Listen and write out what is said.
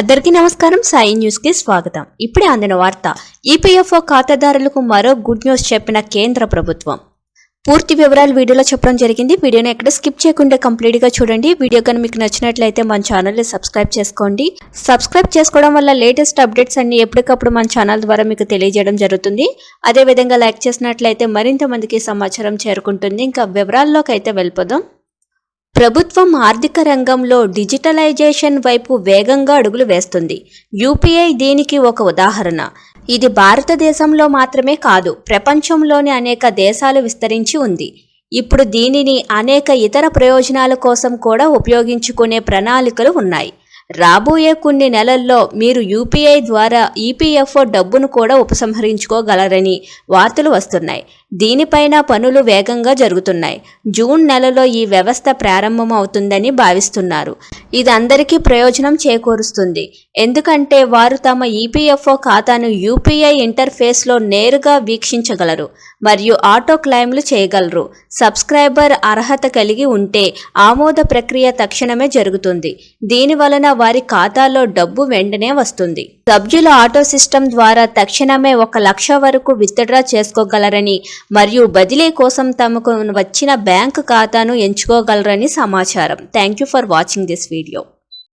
అందరికీ నమస్కారం. సాయి న్యూస్కి స్వాగతం. ఇప్పుడే అందిన వార్త ఈపీఎఫ్ఓ ఖాతాదారులకు మరో గుడ్ న్యూస్ చెప్పిన కేంద్ర ప్రభుత్వం. పూర్తి వివరాలు వీడియోలో చెప్పడం జరిగింది. వీడియోని ఎక్కడ స్కిప్ చేయకుండా కంప్లీట్గా చూడండి. వీడియో కానీ మీకు నచ్చినట్లయితే మన ఛానల్ని సబ్స్క్రైబ్ చేసుకోండి. సబ్స్క్రైబ్ చేసుకోవడం వల్ల లేటెస్ట్ అప్డేట్స్ అన్ని ఎప్పటికప్పుడు మన ఛానల్ ద్వారా మీకు తెలియజేయడం జరుగుతుంది. అదే విధంగా లైక్ చేసినట్లయితే మరింత మందికి సమాచారం చేరుకుంటుంది. ఇంకా వివరాల్లోకి అయితే వెళ్ళిపోదాం. ప్రభుత్వం ఆర్థిక రంగంలో డిజిటలైజేషన్ వైపు వేగంగా అడుగులు వేస్తుంది. యూపీఐ దీనికి ఒక ఉదాహరణ. ఇది భారతదేశంలో మాత్రమే కాదు ప్రపంచంలోని అనేక దేశాలు విస్తరించి ఉంది. ఇప్పుడు దీనిని అనేక ఇతర ప్రయోజనాల కోసం కూడా ఉపయోగించుకునే ప్రణాళికలు ఉన్నాయి. రాబోయే కొన్ని నెలల్లో మీరు యూపీఐ ద్వారా ఈపీఎఫ్ఓ డబ్బును కూడా ఉపసంహరించుకోగలరని వార్తలు వస్తున్నాయి. దీనిపైన పనులు వేగంగా జరుగుతున్నాయి. జూన్ నెలలో ఈ వ్యవస్థ ప్రారంభమవుతుందని భావిస్తున్నారు. ఇది అందరికీ ప్రయోజనం చేకూరుస్తుంది. ఎందుకంటే వారు తమ ఈపీఎఫ్ఓ ఖాతాను యూపీఐ ఇంటర్ఫేస్లో నేరుగా వీక్షించగలరు మరియు ఆటో క్లెయిమ్లు చేయగలరు. సబ్స్క్రైబర్ అర్హత కలిగి ఉంటే ఆమోద ప్రక్రియ తక్షణమే జరుగుతుంది. దీని వలన వారి ఖాతాలో డబ్బు వెంటనే వస్తుంది. సభ్యులు ఆటో సిస్టమ్ ద్వారా తక్షణమే ఒక లక్ష వరకు విత్డ్రా చేసుకోగలరని మరియు బదిలీ కోసం తమకు వచ్చిన బ్యాంకు ఖాతాను ఎంచుకోగలరని సమాచారం. Thank you for watching this video